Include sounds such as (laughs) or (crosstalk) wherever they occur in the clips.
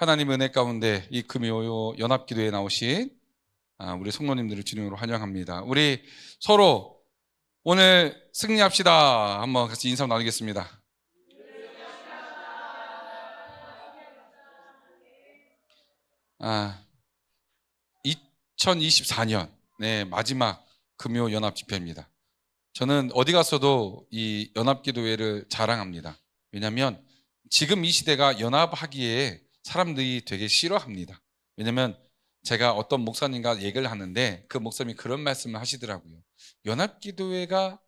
하나님 은혜 가운데 이 금요 연합기도에 나오신 아, 우리 성도님들을 주님으로 환영합니다. 우리 서로 오늘 승리합시다. 한번 같이 인사 나누겠습니다. 아, 2024년 네, 마지막 금요 연합 집회입니다. 저는 어디 가서도 이 연합 기도회를 자랑합니다. 왜냐하면 지금 이 시대가 연합하기에 사람들이 되게 싫어합니다. 왜냐하면 제가 어떤 목사님과 얘기를 하는데 그 목사님이 그런 말씀을 하시더라고요. 연합기도회가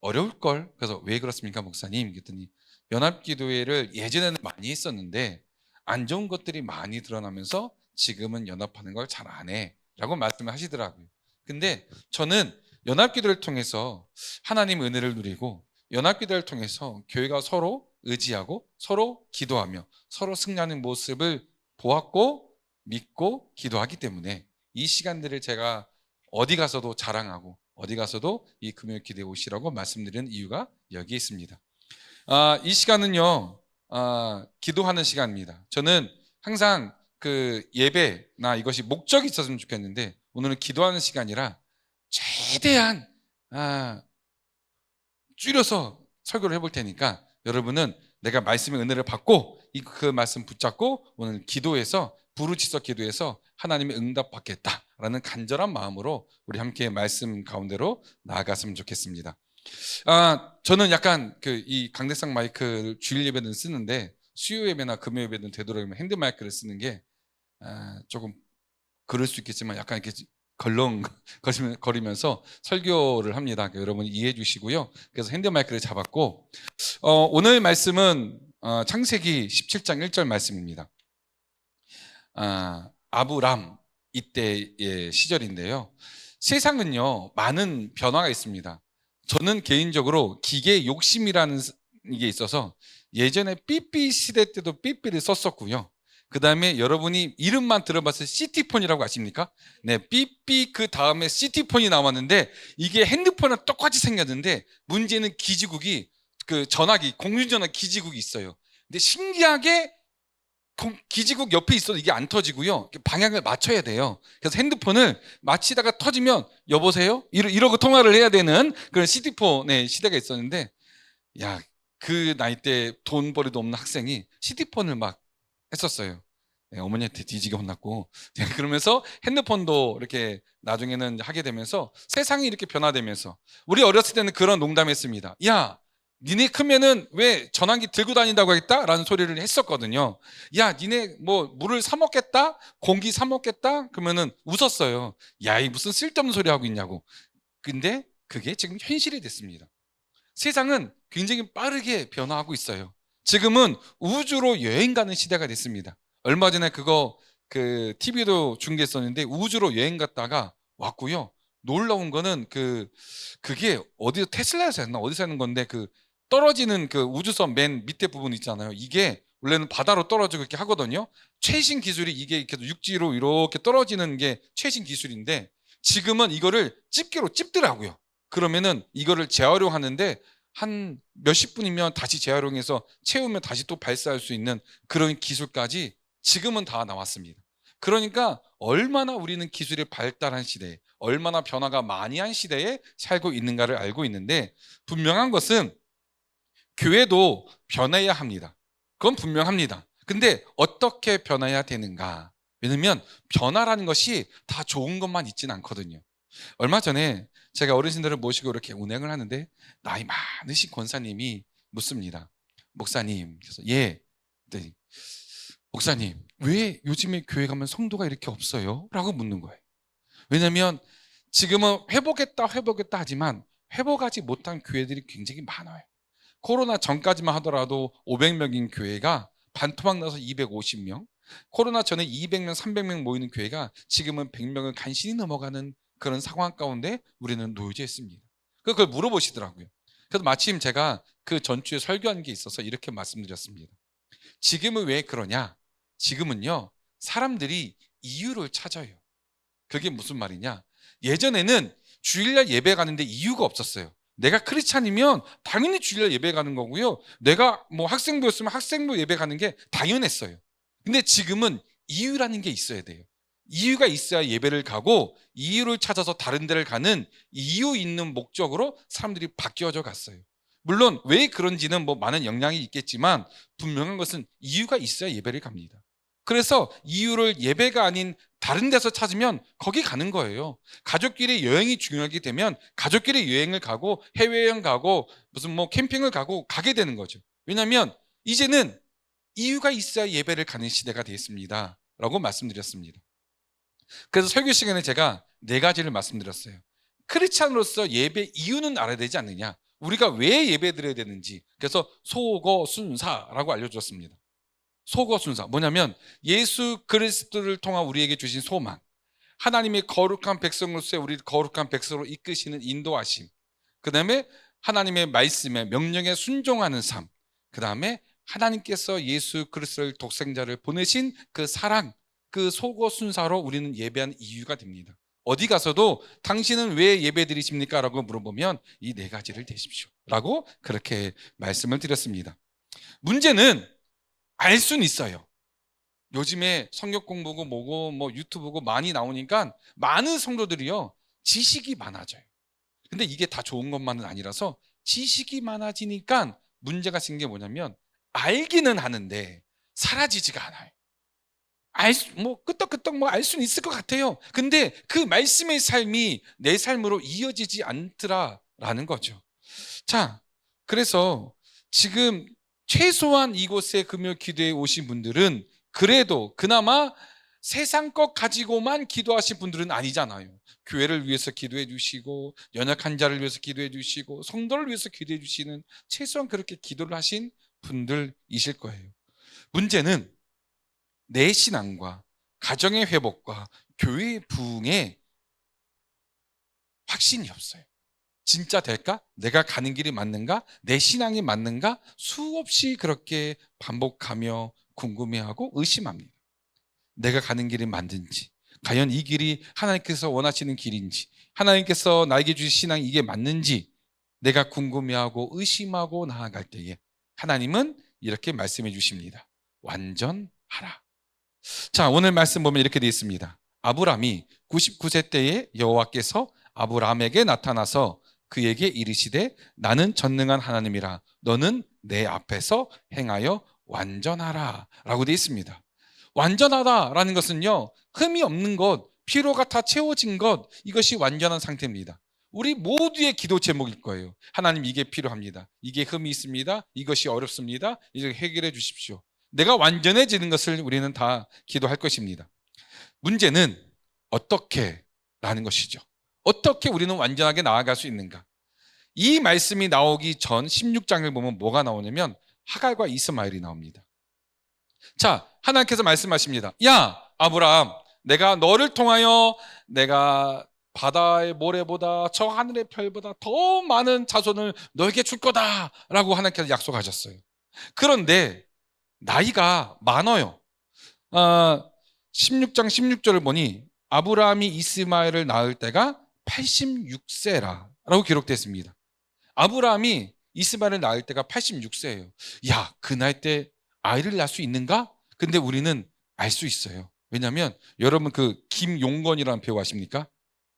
어려울 걸. 그래서 왜 그렇습니까, 목사님? 그랬더니 연합기도회를 예전에는 많이 했었는데 안 좋은 것들이 많이 드러나면서 지금은 연합하는 걸 잘 안 해라고 말씀을 하시더라고요. 근데 저는 연합기도를 통해서 하나님 은혜를 누리고 연합기도를 통해서 교회가 서로 의지하고 서로 기도하며 서로 승리하는 모습을 보았고 믿고 기도하기 때문에 이 시간들을 제가 어디 가서도 자랑하고 어디 가서도 이 금요일 기대에 오시라고 말씀드리는 이유가 여기에 있습니다. 아, 이 시간은요, 아, 기도하는 시간입니다. 저는 항상 그 예배나 이것이 목적이 있었으면 좋겠는데 오늘은 기도하는 시간이라 최대한 아, 줄여서 설교를 해볼 테니까 여러분은 내가 말씀의 은혜를 받고 이- 그 말씀 붙잡고 오늘 기도해서 부르짖어 기도해서 하나님의 응답 받겠다라는 간절한 마음으로 우리 함께 말씀 가운데로 나아갔으면 좋겠습니다. 아 저는 약간 그 이 강대상 마이크를 주일 예배는 쓰는데 수요 예배나 금요 예배는 되도록이면 핸드 마이크를 쓰는 게 아, 조금 그럴 수 있겠지만 약간 이렇게 걸렁 (laughs) 거리면- 거리면서 설교를 합니다. 여러분 이해해 주시고요. 그래서 핸드 마이크를 잡았고 어, 오늘 말씀은 어, 창세기 17장 1절 말씀입니다. 아, 아브람 이때의 시절인데요. 세상은요 많은 변화가 있습니다. 저는 개인적으로 기계 욕심이라는 게 있어서 예전에 삐삐 시대 때도 삐삐를 썼었고요. 그 다음에 여러분이 이름만 들어봤을 시티폰이라고 아십니까? 네, 삐삐 그 다음에 시티폰이 나왔는데 이게 핸드폰이랑 똑같이 생겼는데 문제는 기지국이 그 전화기 공중전화 기지국이 있어요. 근데 신기하게 공- 기지국 옆에 있어도 이게 안 터지고요. 방향을 맞춰야 돼요. 그래서 핸드폰을 마치다가 터지면 여보세요? 이러, 이러고 통화를 해야 되는 그런 시티폰의 시대가 있었는데 야, 그 나이 때 돈벌이도 없는 학생이 시티폰을 막 했었어요. 네, 어머니한테 뒤지게 혼났고 (laughs) 네, 그러면서 핸드폰도 이렇게 나중에는 하게 되면서 세상이 이렇게 변화되면서 우리 어렸을 때는 그런 농담했습니다. 야, 니네 크면은 왜 전화기 들고 다닌다고 하겠다? 라는 소리를 했었거든요. 야, 니네 뭐 물을 사 먹겠다? 공기 사 먹겠다? 그러면은 웃었어요. 야, 이 무슨 쓸데없는 소리 하고 있냐고. 근데 그게 지금 현실이 됐습니다. 세상은 굉장히 빠르게 변화하고 있어요. 지금은 우주로 여행 가는 시대가 됐습니다. 얼마 전에 그거 그 TV도 중계했었는데 우주로 여행 갔다가 왔고요. 놀라운 거는 그 그게 어디 테슬라에서 했나 어디서 하는 건데 그 떨어지는 그 우주선 맨 밑에 부분 있잖아요. 이게 원래는 바다로 떨어지고 이렇게 하거든요. 최신 기술이 이게 이렇게 육지로 이렇게 떨어지는 게 최신 기술인데 지금은 이거를 집게로 찝더라고요. 그러면은 이거를 재활용하는데 한 몇십 분이면 다시 재활용해서 채우면 다시 또 발사할 수 있는 그런 기술까지 지금은 다 나왔습니다. 그러니까 얼마나 우리는 기술이 발달한 시대에 얼마나 변화가 많이 한 시대에 살고 있는가를 알고 있는데 분명한 것은 교회도 변해야 합니다. 그건 분명합니다. 근데 어떻게 변해야 되는가? 왜냐면 변화라는 것이 다 좋은 것만 있지는 않거든요. 얼마 전에 제가 어르신들을 모시고 이렇게 운행을 하는데 나이 많으신 권사님이 묻습니다. 목사님, 그래서 예, 네. 목사님, 왜 요즘에 교회 가면 성도가 이렇게 없어요? 라고 묻는 거예요. 왜냐면 지금은 회복했다, 회복했다 하지만 회복하지 못한 교회들이 굉장히 많아요. 코로나 전까지만 하더라도 500명인 교회가 반토막 나서 250명, 코로나 전에 200명, 300명 모이는 교회가 지금은 100명을 간신히 넘어가는 그런 상황 가운데 우리는 놓여져 있습니다. 그걸 물어보시더라고요. 그래서 마침 제가 그 전주에 설교한 게 있어서 이렇게 말씀드렸습니다. 지금은 왜 그러냐? 지금은요, 사람들이 이유를 찾아요. 그게 무슨 말이냐? 예전에는 주일날 예배 가는데 이유가 없었어요. 내가 크리스찬이면 당연히 주일날 예배 가는 거고요. 내가 뭐 학생부였으면 학생부 예배 가는 게 당연했어요. 근데 지금은 이유라는 게 있어야 돼요. 이유가 있어야 예배를 가고 이유를 찾아서 다른 데를 가는 이유 있는 목적으로 사람들이 바뀌어져 갔어요. 물론 왜 그런지는 뭐 많은 영향이 있겠지만 분명한 것은 이유가 있어야 예배를 갑니다. 그래서 이유를 예배가 아닌 다른 데서 찾으면 거기 가는 거예요. 가족끼리 여행이 중요하게 되면 가족끼리 여행을 가고 해외여행 가고 무슨 뭐 캠핑을 가고 가게 되는 거죠. 왜냐하면 이제는 이유가 있어야 예배를 가는 시대가 되었습니다. 라고 말씀드렸습니다. 그래서 설교 시간에 제가 네 가지를 말씀드렸어요. 크리스찬으로서 예배 이유는 알아야 되지 않느냐. 우리가 왜 예배 드려야 되는지. 그래서 소거 순사라고 알려주었습니다. 소거 순사. 뭐냐면 예수 그리스도를 통한 우리에게 주신 소망. 하나님의 거룩한 백성으로서 우리 거룩한 백성으로 이끄시는 인도하심. 그 다음에 하나님의 말씀에 명령에 순종하는 삶. 그 다음에 하나님께서 예수 그리스도를 독생자를 보내신 그 사랑, 그 속어 순사로 우리는 예배한 이유가 됩니다. 어디 가서도 당신은 왜 예배 드리십니까? 라고 물어보면 이 네 가지를 대십시오. 라고 그렇게 말씀을 드렸습니다. 문제는 알 수는 있어요. 요즘에 성경 공부고 뭐고 뭐 유튜브고 많이 나오니까 많은 성도들이요. 지식이 많아져요. 근데 이게 다 좋은 것만은 아니라서 지식이 많아지니까 문제가 생긴 게 뭐냐면 알기는 하는데 사라지지가 않아요. 알, 수- 뭐, 끄떡끄떡 뭐 알 수는 있을 것 같아요. 근데 그 말씀의 삶이 내 삶으로 이어지지 않더라라는 거죠. 자, 그래서 지금 최소한 이곳에 금요 기도에 오신 분들은 그래도 그나마 세상 것 가지고만 기도하신 분들은 아니잖아요. 교회를 위해서 기도해 주시고 연약한 자를 위해서 기도해 주시고 성도를 위해서 기도해 주시는 최소한 그렇게 기도를 하신 분들이실 거예요. 문제는 내 신앙과 가정의 회복과 교회의 부흥에 확신이 없어요. 진짜 될까? 내가 가는 길이 맞는가? 내 신앙이 맞는가? 수없이 그렇게 반복하며 궁금해하고 의심합니다. 내가 가는 길이 맞는지, 과연 이 길이 하나님께서 원하시는 길인지, 하나님께서 나에게 주신 신앙이 이게 맞는지, 내가 궁금해하고 의심하고 나아갈 때에 하나님은 이렇게 말씀해 주십니다. 완전하라. 자, 오늘 말씀 보면 이렇게 되어 있습니다. 아브람이 99세 때에 여호와께서 아브람에게 나타나서 그에게 이르시되 나는 전능한 하나님이라 너는 내 앞에서 행하여 완전하라 라고 되어 있습니다. 완전하다라는 것은요 흠이 없는 것, 피로가 다 채워진 것 이것이 완전한 상태입니다. 우리 모두의 기도 제목일 거예요. 하나님 이게 필요합니다. 이게 흠이 있습니다. 이것이 어렵습니다. 이제 해결해 주십시오. 내가 완전해지는 것을 우리는 다 기도할 것입니다. 문제는 어떻게 라는 것이죠. 어떻게 우리는 완전하게 나아갈 수 있는가? 이 말씀이 나오기 전 16장을 보면 뭐가 나오냐면 하갈과 이스마엘이 나옵니다. 자, 하나님께서 말씀하십니다. 야, 아브라함, 내가 너를 통하여 내가 바다의 모래보다 저 하늘의 별보다 더 많은 자손을 너에게 줄 거다라고 하나님께서 약속하셨어요. 그런데 나이가 많아요. 아, 16장 16절을 보니 아브라함이 이스마엘을 낳을 때가 86세라라고 기록됐습니다. 아브라함이 이스마엘을 낳을 때가 86세예요. 야, 그 나이 때 아이를 낳을 수 있는가? 근데 우리는 알 수 있어요. 왜냐하면 여러분 그 김용건이라는 배우 아십니까?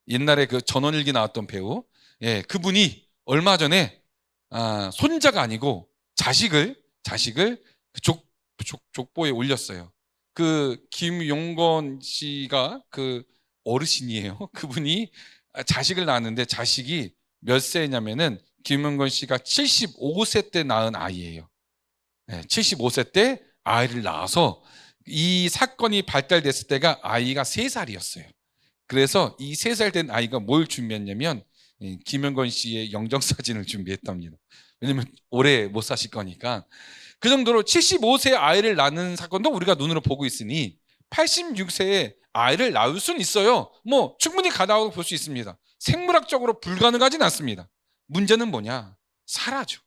옛날에 그 전원일기 나왔던 배우. 예, 그분이 얼마 전에 아, 손자가 아니고 자식을 자식을 그 족, 족, 족보에 올렸어요. 그 김용건 씨가 그 어르신이에요. (laughs) 그분이 자식을 낳았는데 자식이 몇 세냐면은 김용건 씨가 75세 때 낳은 아이예요. 네, 75세 때 아이를 낳아서 이 사건이 발달됐을 때가 아이가 3살이었어요. 그래서 이 3살 된 아이가 뭘 준비했냐면 이 김용건 씨의 영정 사진을 준비했답니다. 왜냐면 오래 못 사실 거니까. 그 정도로 75세 아이를 낳는 사건도 우리가 눈으로 보고 있으니 86세에 아이를 낳을 수는 있어요. 뭐 충분히 가능하고 볼 수 있습니다. 생물학적으로 불가능하진 않습니다. 문제는 뭐냐? 사라죠.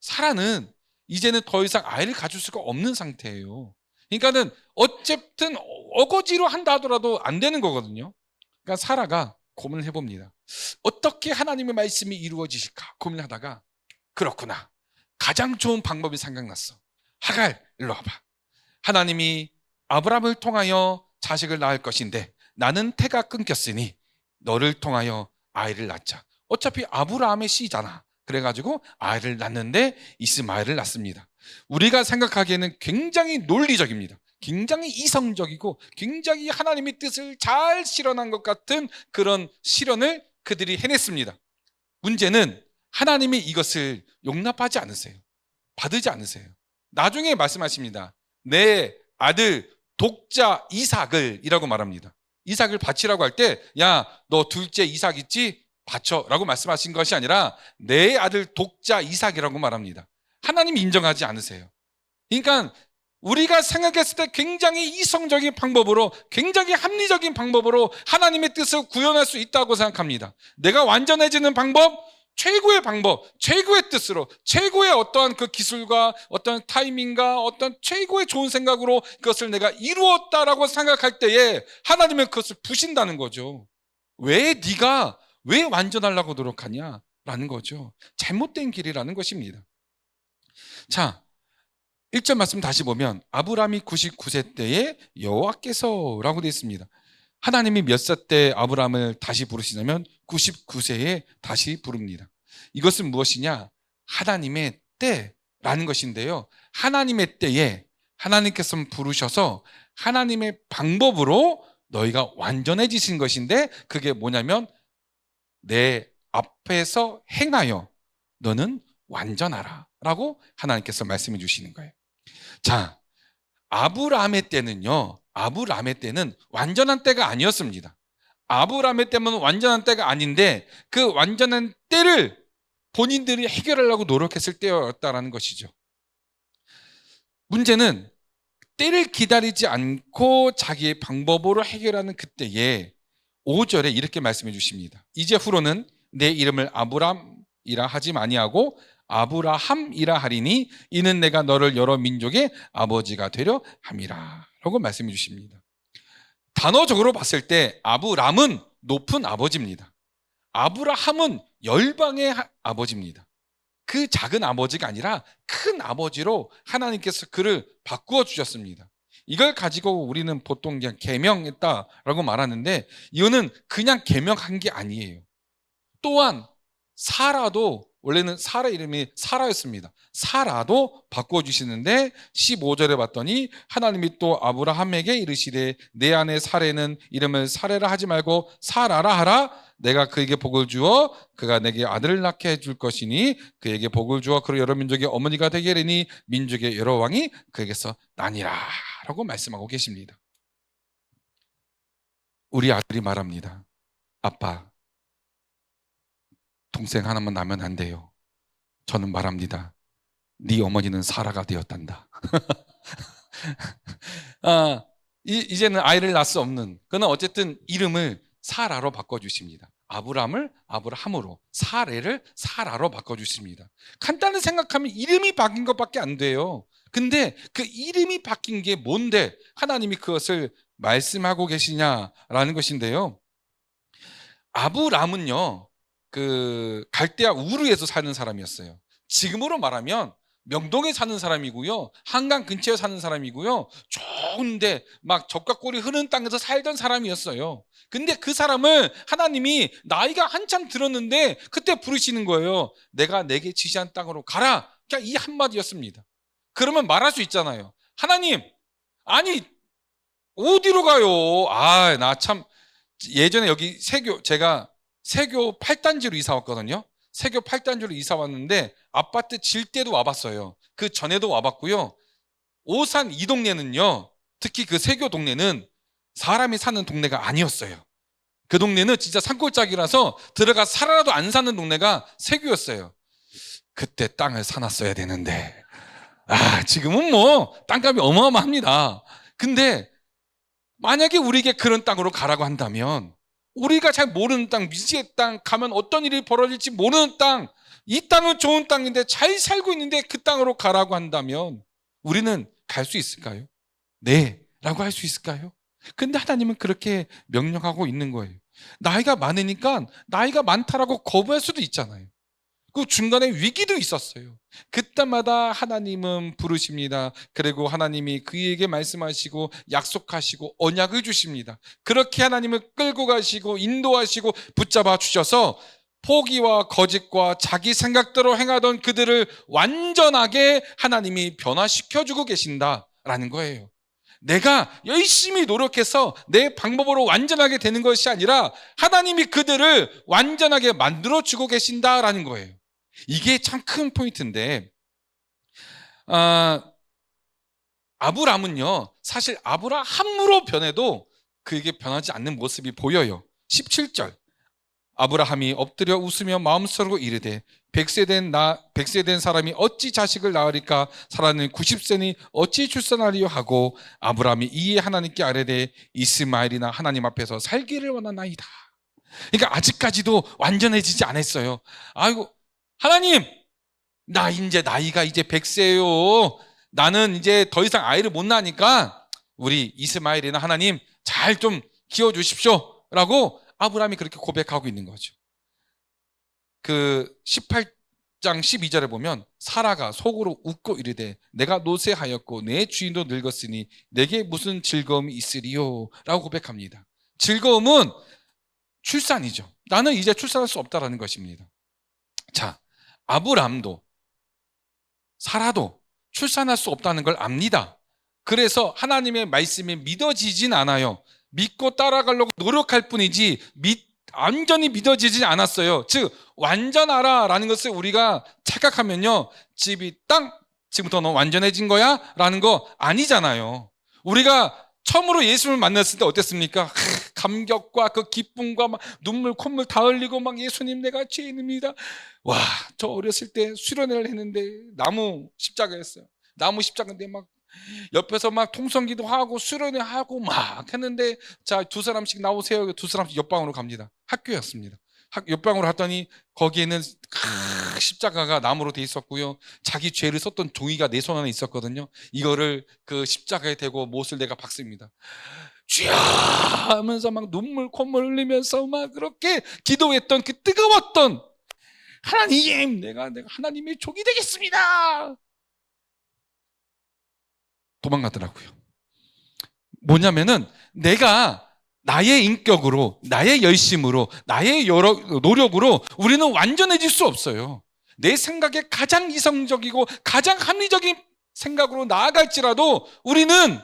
사라는 이제는 더 이상 아이를 가질 수가 없는 상태예요. 그러니까는 어쨌든 어거지로 한다 하더라도 안 되는 거거든요. 그러니까 사라가 고민을 해봅니다. 어떻게 하나님의 말씀이 이루어지실까 고민하다가 그렇구나. 가장 좋은 방법이 생각났어. 하갈 일로 와봐. 하나님이 아브라함을 통하여 자식을 낳을 것인데 나는 태가 끊겼으니 너를 통하여 아이를 낳자. 어차피 아브라함의 씨잖아. 그래가지고 아이를 낳는데 이스마엘을 낳습니다. 우리가 생각하기에는 굉장히 논리적입니다. 굉장히 이성적이고 굉장히 하나님의 뜻을 잘 실현한 것 같은 그런 실현을 그들이 해냈습니다. 문제는 하나님이 이것을 용납하지 않으세요. 받으지 않으세요. 나중에 말씀하십니다. 내 아들 독자 이삭을 이라고 말합니다. 이삭을 바치라고 할 때, 야, 너 둘째 이삭 있지? 바쳐. 라고 말씀하신 것이 아니라 내 아들 독자 이삭이라고 말합니다. 하나님 인정하지 않으세요. 그러니까 우리가 생각했을 때 굉장히 이성적인 방법으로 굉장히 합리적인 방법으로 하나님의 뜻을 구현할 수 있다고 생각합니다. 내가 완전해지는 방법, 최고의 방법, 최고의 뜻으로, 최고의 어떠한 그 기술과 어떤 타이밍과 어떤 최고의 좋은 생각으로 그것을 내가 이루었다라고 생각할 때에 하나님은 그것을 부신다는 거죠. 왜 네가 왜 완전하려고 노력하냐? 라는 거죠. 잘못된 길이라는 것입니다. 자, 1절 말씀 다시 보면 아브라함이 99세 때에 여호와께서라고 되어 있습니다. 하나님이 몇 살 때 아브라함을 다시 부르시냐면 99세에 다시 부릅니다. 이것은 무엇이냐? 하나님의 때라는 것인데요. 하나님의 때에 하나님께서 부르셔서 하나님의 방법으로 너희가 완전해지신 것인데 그게 뭐냐면 내 앞에서 행하여 너는 완전하라 라고 하나님께서 말씀해 주시는 거예요. 자, 아브라함의 때는요, 아브라함의 때는 완전한 때가 아니었습니다. 아브라함의 때는 완전한 때가 아닌데 그 완전한 때를 본인들이 해결하려고 노력했을 때였다라는 것이죠. 문제는 때를 기다리지 않고 자기의 방법으로 해결하는 그때에 5절에 이렇게 말씀해 주십니다. 이제 후로는 내 이름을 아브람이라 하지 아니하고 아브라함이라 하리니 이는 내가 너를 여러 민족의 아버지가 되려 함이라 라고 말씀해 주십니다. 단어적으로 봤을 때 아브람은 높은 아버지입니다. 아브라함은 열방의 아버지입니다. 그 작은 아버지가 아니라 큰 아버지로 하나님께서 그를 바꾸어 주셨습니다. 이걸 가지고 우리는 보통 그냥 개명했다라고 말하는데 이거는 그냥 개명한 게 아니에요. 또한 사라도 원래는 사라 이름이 사라였습니다. 사라도 바꿔 주시는데 15절에 봤더니 하나님이 또 아브라함에게 이르시되 내 안에 사례는 이름을 사례라 하지 말고 사라라 하라 내가 그에게 복을 주어 그가 내게 아들을 낳게 해줄 것이니 그에게 복을 주어 그로 여러 민족의 어머니가 되게 하리니 민족의 여러 왕이 그에게서 나니라 라고 말씀하고 계십니다. 우리 아들이 말합니다. 아빠 동생 하나만 나면 안 돼요. 저는 말합니다. 네 어머니는 사라가 되었단다. (laughs) 아, 이, 제는 아이를 낳을 수 없는. 그는 어쨌든 이름을 사라로 바꿔주십니다. 아브람을 아브라함으로, 사례를 사라로 바꿔주십니다. 간단히 생각하면 이름이 바뀐 것밖에 안 돼요. 근데 그 이름이 바뀐 게 뭔데 하나님이 그것을 말씀하고 계시냐라는 것인데요. 아브람은요, 그 갈대아 우르에서 사는 사람이었어요. 지금으로 말하면 명동에 사는 사람이고요. 한강 근처에 사는 사람이고요. 좋은데 막 적과 꼴이 흐르는 땅에서 살던 사람이었어요. 근데 그 사람을 하나님이 나이가 한참 들었는데 그때 부르시는 거예요. 내가 내게 지시한 땅으로 가라. 그냥 이 한마디였습니다. 그러면 말할 수 있잖아요. 하나님, 아니 어디로 가요? 아, 나 참 예전에 여기 세교 제가 세교 8단지로 이사 왔거든요. 세교 8단지로 이사 왔는데 아파트 질 때도 와봤어요. 그 전에도 와봤고요. 오산 이 동네는요. 특히 그 세교 동네는 사람이 사는 동네가 아니었어요. 그 동네는 진짜 산골짜기라서 들어가 살아라도 안 사는 동네가 세교였어요. 그때 땅을 사놨어야 되는데. 아, 지금은 뭐 땅값이 어마어마합니다. 근데 만약에 우리에게 그런 땅으로 가라고 한다면 우리가 잘 모르는 땅, 미지의 땅 가면 어떤 일이 벌어질지 모르는 땅, 이 땅은 좋은 땅인데 잘 살고 있는데 그 땅으로 가라고 한다면 우리는 갈 수 있을까요? 네. 라고 할 수 있을까요? 근데 하나님은 그렇게 명령하고 있는 거예요. 나이가 많으니까 나이가 많다라고 거부할 수도 있잖아요. 그 중간에 위기도 있었어요. 그때마다 하나님은 부르십니다. 그리고 하나님이 그에게 말씀하시고 약속하시고 언약을 주십니다. 그렇게 하나님을 끌고 가시고 인도하시고 붙잡아 주셔서 포기와 거짓과 자기 생각대로 행하던 그들을 완전하게 하나님이 변화시켜 주고 계신다라는 거예요. 내가 열심히 노력해서 내 방법으로 완전하게 되는 것이 아니라 하나님이 그들을 완전하게 만들어 주고 계신다라는 거예요. 이게 참 큰 포인트인데, 아, 아브람은요, 사실 아브라함으로 변해도 그에게 변하지 않는 모습이 보여요. 17절. 아브라함이 엎드려 웃으며 마음속으로 이르되 백세 된 나, 백세 된 사람이 어찌 자식을 낳으리까? 사라는 90세니 어찌 출산하리요? 하고 아브라함이 이에 하나님께 아뢰되 이스마엘이나 하나님 앞에서 살기를 원하나이다. 그러니까 아직까지도 완전해지지 않았어요. 아이고, 하나님, 나 이제 나이가 이제 100세요. 나는 이제 더 이상 아이를 못 낳으니까 우리 이스마엘이나 하나님 잘 좀 키워 주십시오. 라고 아브라함이 그렇게 고백하고 있는 거죠. 그 18장 12절에 보면 사라가 속으로 웃고 이르되 내가 노쇠하였고 내 주인도 늙었으니 내게 무슨 즐거움이 있으리요? 라고 고백합니다. 즐거움은 출산이죠. 나는 이제 출산할 수 없다라는 것입니다. 자, 아브람도 사라도 출산할 수 없다는 걸 압니다. 그래서 하나님의 말씀이 믿어지진 않아요. 믿고 따라가려고 노력할 뿐이지 믿, 완전히 믿어지지 않았어요. 즉 완전하라라는 것을 우리가 착각하면요. 집이 땅 지금부터 너 완전해진 거야? 라는 거 아니잖아요. 우리가 처음으로 예수를 만났을 때 어땠습니까? 하, 감격과 그 기쁨과 막 눈물 콧물 다 흘리고 막 예수님 내가 죄인입니다. 와, 저 어렸을 때 수련회를 했는데 나무 십자가였어요. 나무 십자가인데 막 옆에서 막 통성기도 하고 수련회 하고 막 했는데 자 두 사람씩 나오세요. 두 사람씩 옆방으로 갑니다. 학교였습니다. 학, 옆방으로 갔더니 거기에는 크, 십자가가 나무로 돼 있었고요. 자기 죄를 썼던 종이가 내 손 안에 있었거든요. 이거를 그 십자가에 대고 못을 내가 박습니다. 쥐야 하면서 막 눈물 콧물 흘리면서 막 그렇게 기도했던 그 뜨거웠던 하나님 내가 내가 하나님의 종이 되겠습니다. 도망가더라고요. 뭐냐면은 내가 나의 인격으로, 나의 열심으로, 나의 여러 노력으로 우리는 완전해질 수 없어요. 내 생각에 가장 이성적이고 가장 합리적인 생각으로 나아갈지라도 우리는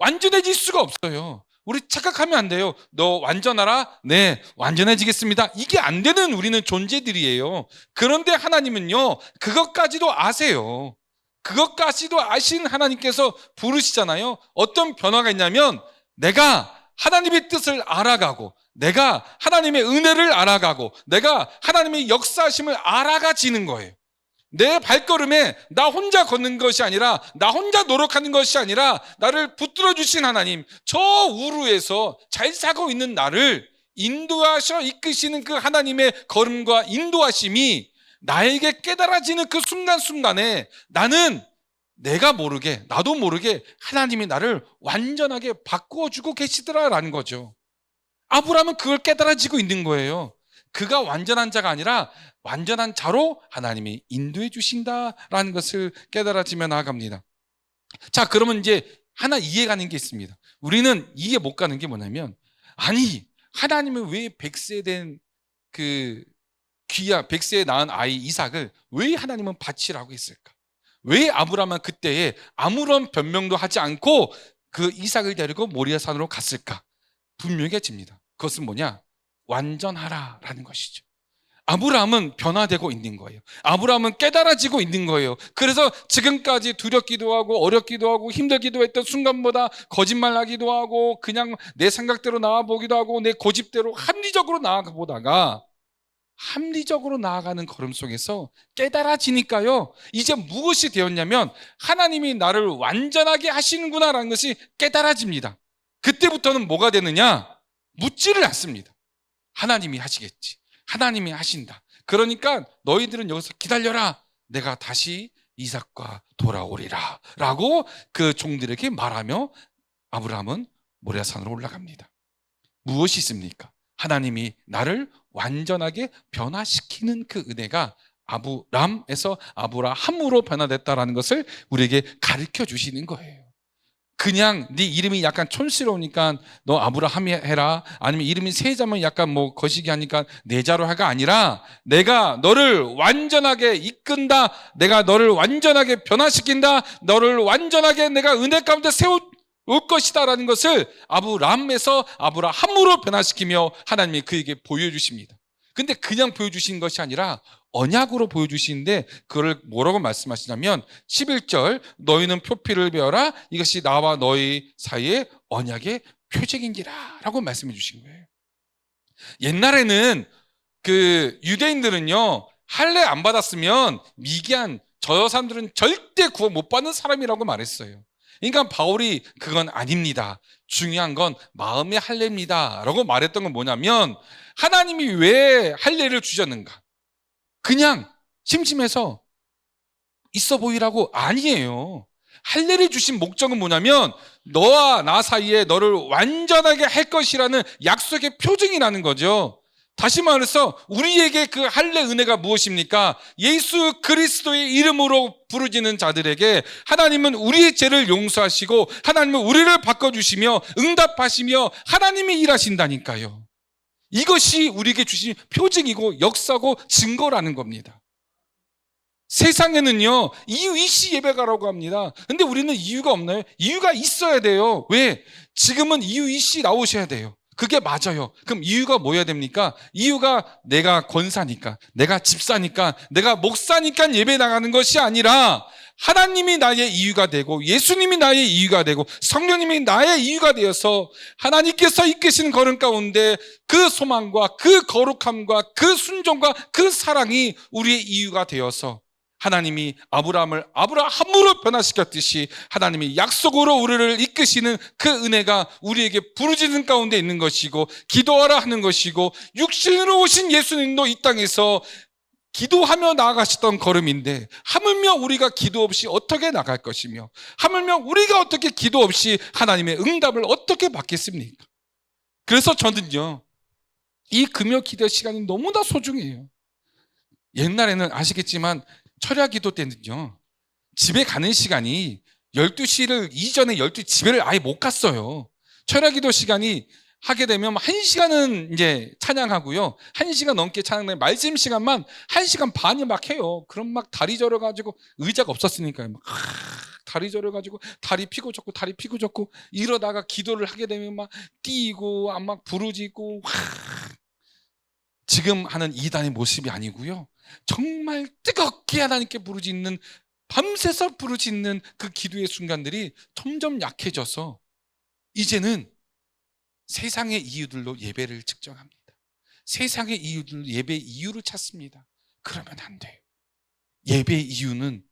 완전해질 수가 없어요. 우리 착각하면 안 돼요. 너 완전하라? 네, 완전해지겠습니다. 이게 안 되는 우리는 존재들이에요. 그런데 하나님은요, 그것까지도 아세요. 그것까지도 아신 하나님께서 부르시잖아요. 어떤 변화가 있냐면 내가 하나님의 뜻을 알아가고 내가 하나님의 은혜를 알아가고 내가 하나님의 역사심을 알아가지는 거예요. 내 발걸음에 나 혼자 걷는 것이 아니라 나 혼자 노력하는 것이 아니라 나를 붙들어 주신 하나님 저 우루에서 잘 사고 있는 나를 인도하셔 이끄시는 그 하나님의 걸음과 인도하심이 나에게 깨달아지는 그 순간순간에 나는 내가 모르게, 나도 모르게 하나님이 나를 완전하게 바꾸어 주고 계시더라라는 거죠. 아브라함은 그걸 깨달아지고 있는 거예요. 그가 완전한 자가 아니라 완전한 자로 하나님이 인도해 주신다라는 것을 깨달아지며 나아갑니다. 자, 그러면 이제 하나 이해가는 게 있습니다. 우리는 이해 못 가는 게 뭐냐면, 아니, 하나님은 왜 백세 된그 귀야 백세에 낳은 아이 이삭을 왜 하나님은 바치라고 했을까? 왜 아브라함은 그때에 아무런 변명도 하지 않고 그 이삭을 데리고 모리아 산으로 갔을까? 분명해집니다. 그것은 뭐냐? 완전하라라는 것이죠. 아브라함은 변화되고 있는 거예요. 아브라함은 깨달아지고 있는 거예요. 그래서 지금까지 두렵기도 하고 어렵기도 하고 힘들기도 했던 순간보다 거짓말하기도 하고 그냥 내 생각대로 나아보기도 하고 내 고집대로 합리적으로 나아보다가 합리적으로 나아가는 걸음 속에서 깨달아지니까요. 이제 무엇이 되었냐면 하나님이 나를 완전하게 하시는구나라는 것이 깨달아집니다. 그때부터는 뭐가 되느냐? 묻지를 않습니다. 하나님이 하시겠지. 하나님이 하신다. 그러니까 너희들은 여기서 기다려라. 내가 다시 이삭과 돌아오리라. 라고 그 종들에게 말하며 아브라함은 모리아산으로 올라갑니다. 무엇이 있습니까? 하나님이 나를 완전하게 변화시키는 그 은혜가 아부람에서 아브라함으로 변화됐다라는 것을 우리에게 가르쳐 주시는 거예요. 그냥 네 이름이 약간 촌스러우니까 너 아브라함이 해라. 아니면 이름이 세자면 약간 뭐 거시기 하니까 내자로 하가 아니라 내가 너를 완전하게 이끈다. 내가 너를 완전하게 변화시킨다. 너를 완전하게 내가 은혜 가운데 세울 것이다라는 것을 아브람에서 아브라함으로 변화시키며 하나님이 그에게 보여주십니다. 근데 그냥 보여주신 것이 아니라 언약으로 보여주시는데 그걸 뭐라고 말씀하시냐면 11절 너희는 표피를 베어라. 이것이 나와 너희 사이의 언약의 표적인지라 라고 말씀해 주신 거예요. 옛날에는 그 유대인들은요 할례 안 받았으면 미기한 저 사람들은 절대 구원 못 받는 사람이라고 말했어요. 그러니까 바울이 그건 아닙니다. 중요한 건 마음의 할례입니다. 라고 말했던 건 뭐냐면 하나님이 왜 할례를 주셨는가 그냥 심심해서 있어 보이라고 아니에요. 할례를 주신 목적은 뭐냐면 너와 나 사이에 너를 완전하게 할 것이라는 약속의 표징이라는 거죠. 다시 말해서 우리에게 그 할례 은혜가 무엇입니까? 예수 그리스도의 이름으로 부르짖는 자들에게 하나님은 우리의 죄를 용서하시고 하나님은 우리를 바꿔 주시며 응답하시며 하나님이 일하신다니까요. 이것이 우리에게 주신 표징이고 역사고 증거라는 겁니다. 세상에는요, 이유 이씨 예배가라고 합니다. 근데 우리는 이유가 없나요? 이유가 있어야 돼요. 왜? 지금은 이유 이씨 나오셔야 돼요. 그게 맞아요. 그럼 이유가 뭐야 됩니까? 이유가 내가 권사니까, 내가 집사니까, 내가 목사니까 예배 나가는 것이 아니라 하나님이 나의 이유가 되고 예수님이 나의 이유가 되고 성령님이 나의 이유가 되어서 하나님께서 이끄시는 걸음 가운데 그 소망과 그 거룩함과 그 순종과 그 사랑이 우리의 이유가 되어서 하나님이 아브라함을 아브라함으로 변화시켰듯이 하나님이 약속으로 우리를 이끄시는 그 은혜가 우리에게 부르짖는 가운데 있는 것이고 기도하라 하는 것이고 육신으로 오신 예수님도 이 땅에서 기도하며 나아가셨던 걸음인데 하물며 우리가 기도 없이 어떻게 나갈 것이며 하물며 우리가 어떻게 기도 없이 하나님의 응답을 어떻게 받겠습니까? 그래서 저는요 이 금요 기도 시간이 너무나 소중해요. 옛날에는 아시겠지만 철야 기도 때는요 집에 가는 시간이 12시를 이전에 12 집에를 아예 못 갔어요. 철야 기도 시간이 하게 되면 한 시간은 이제 찬양하고요. 한 시간 넘게 찬양되 말씀 시간만 한 시간 반이 막 해요. 그럼 막 다리 저려가지고 의자가 없었으니까요. 막 다리 저려가지고 다리 피고 졌고 다리 피고 졌고 이러다가 기도를 하게 되면 막 뛰고 막 부르짖고 지금 하는 이단의 모습이 아니고요. 정말 뜨겁게 하나님께 부르짖는 밤새서 부르짖는 그 기도의 순간들이 점점 약해져서 이제는 세상의 이유들로 예배를 측정합니다. 세상의 이유들로 예배 이유를 찾습니다. 그러면 안 돼요. 예배의 이유는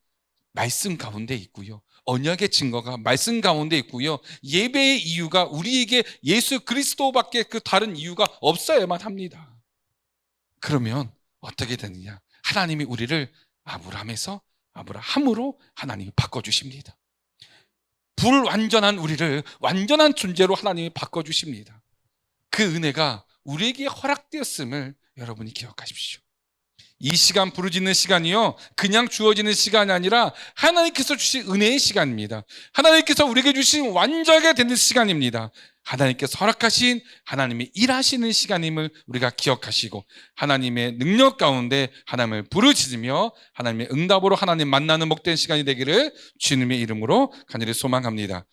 말씀 가운데 있고요. 언약의 증거가 말씀 가운데 있고요. 예배의 이유가 우리에게 예수 그리스도밖에 그 다른 이유가 없어야만 합니다. 그러면 어떻게 되느냐? 하나님이 우리를 아브라함에서 아브라함으로 하나님이 바꿔 주십니다. 불완전한 우리를 완전한 존재로 하나님이 바꿔주십니다. 그 은혜가 우리에게 허락되었음을 여러분이 기억하십시오. 이 시간 부르짖는 시간이요. 그냥 주어지는 시간이 아니라 하나님께서 주신 은혜의 시간입니다. 하나님께서 우리에게 주신 완전하게 되는 시간입니다. 하나님께서 허락하신 하나님이 일하시는 시간임을 우리가 기억하시고 하나님의 능력 가운데 하나님을 부르짖으며 하나님의 응답으로 하나님 만나는 목된 시간이 되기를 주님의 이름으로 간절히 소망합니다.